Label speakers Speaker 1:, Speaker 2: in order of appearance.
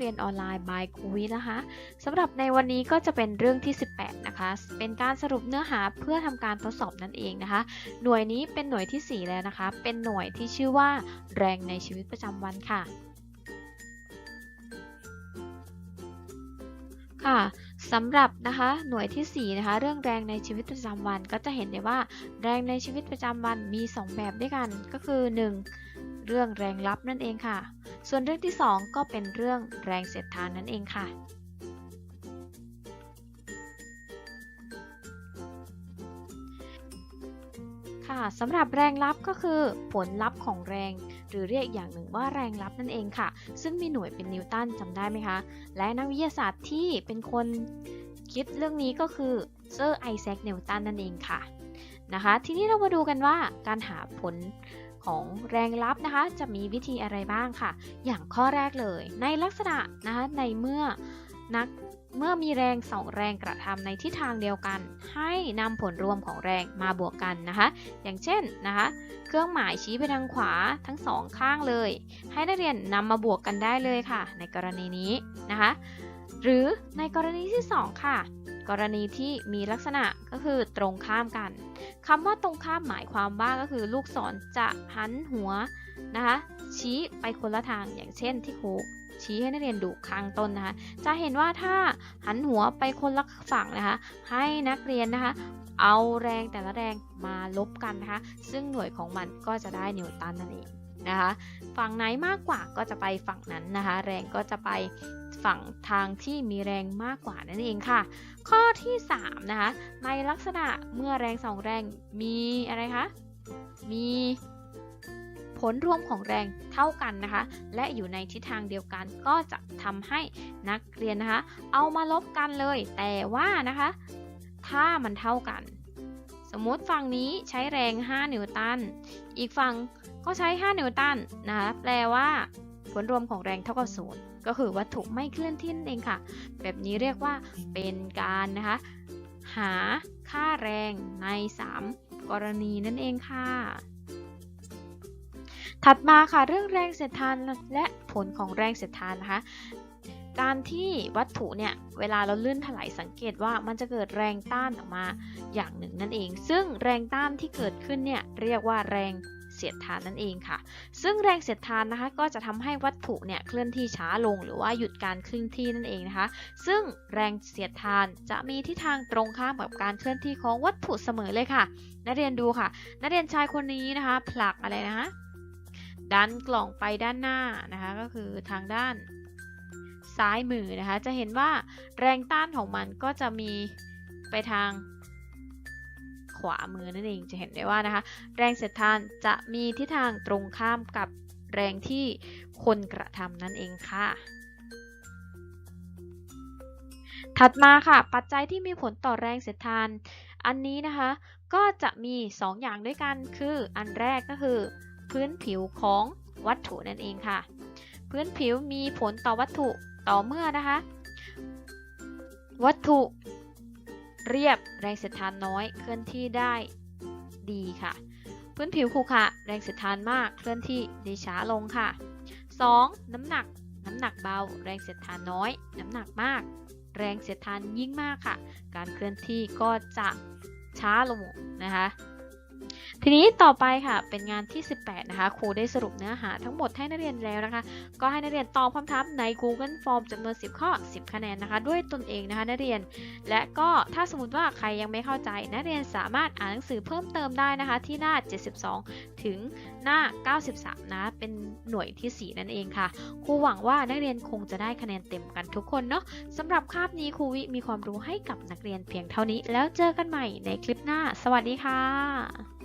Speaker 1: เรียนออนไลน์ by ครูวินะคะสำหรับในวันนี้ก็จะเป็นเรื่องที่ 18 นะคะ เป็นการสรุปเนื้อหาเพื่อทำการทดสอบนั่นเองนะคะ หน่วยนี้เป็นหน่วยที่ 4 แล้วนะคะ เป็นหน่วยที่ชื่อว่า แรงในชีวิตประจำวันค่ะ ค่ะสำหรับนะคะหน่วยที่ 4 นะคะ เรื่องแรงในชีวิตประจำวันก็จะเห็นได้ว่า แรงในชีวิตประจำวันมี 2 แบบด้วยกันก็คือ 1. เรื่องแรงลับนั่นเองค่ะ ส่วนเรื่องที่ 2 ก็เป็นเรื่องแรงเสียดทานนั่นเองค่ะค่ะสำหรับแรงลับก็คือผลลัพธ์ของแรง หรือเรียกอย่างหนึ่งว่าแรงลับนั่นเองค่ะ ซึ่งมีหน่วยเป็นนิวตันจำได้ไหมคะ และนักวิทยาศาสตร์ที่เป็นคนคิดเรื่องนี้ก็คือเซอร์ไอแซคนิวตันนั่นเองค่ะนะคะ ทีนี้เรามาดูกันว่าการหาผล ของแรงลับนะคะ จะมีวิธีอะไรบ้างค่ะ อย่างข้อแรกเลย ในลักษณะนะคะในเมื่อนักเมื่อมีแรงสองแรงกระทำในทิศทางเดียวกัน ให้นำผลรวมของแรงมาบวกกันนะคะ อย่างเช่นนะคะ เครื่องหมายชี้ไปทางขวาทั้งสองข้างเลย ให้นักเรียนนำมาบวกกันได้เลยค่ะ ในกรณีนี้นะคะ หรือในกรณีที่ 2 ค่ะ กรณีที่มีลักษณะก็คือตรงข้ามกันคำว่าตรงข้ามหมายความว่าก็คือลูกศรจะหันหัวนะคะชี้ไปคนละทางอย่างเช่นที่ครูชี้ให้นักเรียนดูข้างต้นนะคะ จะเห็นว่าถ้าหันหัวไปคนละฝั่งนะคะ ให้นักเรียนนะคะ เอาแรงแต่ละแรงมาลบกันนะคะ ซึ่งหน่วยของมันก็จะได้นิวตันนั่นเองนะคะ ฝั่งไหนมากกว่าก็จะไปฝั่งนั้นนะคะ แรงก็จะไป ฝั่งทางที่มีแรงมากกว่านั่นเองค่ะ ข้อที่3นะคะในลักษณะเมื่อแรงสองแรงมีอะไรคะมีผลรวมของแรงเท่ากันนะคะ และอยู่ในทิศทางเดียวกันก็จะทำให้นักเรียนนะคะ เอามาลบกันเลย แต่ว่านะคะ ถ้ามันเท่ากัน สมมุติฝั่งนี้ใช้แรง 5 นิวตัน อีกฝั่งก็ใช้ 5 นิวตันนะคะแปลว่า ผลรวมของแรงเท่ากับศูนย์ ก็คือวัตถุไม่เคลื่อนที่นั่นเองค่ะ แบบนี้เรียกว่าเป็นการนะคะ หาค่าแรงใน 3 กรณีนั่นเองค่ะถัดมาค่ะเรื่องแรงเสียดทานและผลของแรงเสียดทานนะคะ การที่วัตถุเนี่ยเวลาเราลื่นถลายสังเกตว่ามันจะเกิดแรงต้านออกมาอย่างหนึ่งนั่นเอง ซึ่งแรงต้านที่เกิดขึ้นเนี่ยเรียกว่าแรง เสียดทานนั่นเองค่ะ ซึ่งแรงเสียดทานนะคะ ก็จะทำให้วัตถุเนี่ยเคลื่อนที่ช้าลงหรือว่าหยุดการเคลื่อนที่นั่นเองนะคะ ซึ่งแรงเสียดทานจะมีทิศทางตรงข้ามกับการเคลื่อนที่ของวัตถุเสมอเลยค่ะ นักเรียนดูค่ะ นักเรียนชายคนนี้นะคะผลักอะไรนะคะดันกล่องไปด้านหน้านะคะ ก็คือทางด้านซ้ายมือนะคะ จะเห็นว่าแรงต้านของมันก็จะมีไปทาง ขวามือนั่นเองจะเห็นได้ว่านะคะ แรงเสียดทานจะมีทิศทางตรงข้ามกับแรงที่คนกระทำนั่นเองค่ะ ถัดมาค่ะ ปัจจัยที่มีผลต่อแรงเสียดทาน อันนี้นะคะ ก็จะมี 2 อย่างด้วยกันคืออันแรกก็คือ พื้นผิวของวัตถุนั่นเองค่ะ พื้นผิวมีผลต่อวัตถุต่อเมื่อนะคะ วัตถุ เรียบแรงเสียดทานน้อย เคลื่อนที่ได้ดีค่ะ พื้นผิวขรุขระแรงเสียดทานมาก เคลื่อนที่ได้ช้าลงค่ะ 2. น้ำหนัก น้ำหนักเบา แรงเสียดทานน้อย น้ำหนักมาก แรงเสียดทานยิ่งมากค่ะ การเคลื่อนที่ก็จะช้าลงนะคะ ทีนี้ต่อไปค่ะเป็นงานที่ 18 นะคะครูได้สรุปเนื้อหาทั้งหมดให้นักเรียนแล้วนะคะ ก็ให้นักเรียนตอบคำถามใน Google Form จำนวน 10 ข้อ 10 คะแนนนะคะ ด้วยตนเองนะคะนักเรียน และก็ถ้าสมมติว่าใครยังไม่เข้าใจ นักเรียนสามารถอ่านหนังสือเพิ่มเติมได้นะคะ ที่หน้า 72 ถึงหน้า 93 นะ เป็นหน่วยที่ 4 นั่นเองค่ะครูหวังว่านักเรียนคงจะได้คะแนนเต็มกันทุกคนเนาะสำหรับคาบนี้ครูวิมีความรู้ให้กับนักเรียนเพียงเท่านี้ แล้วเจอกันใหม่ในคลิปหน้า สวัสดีค่ะ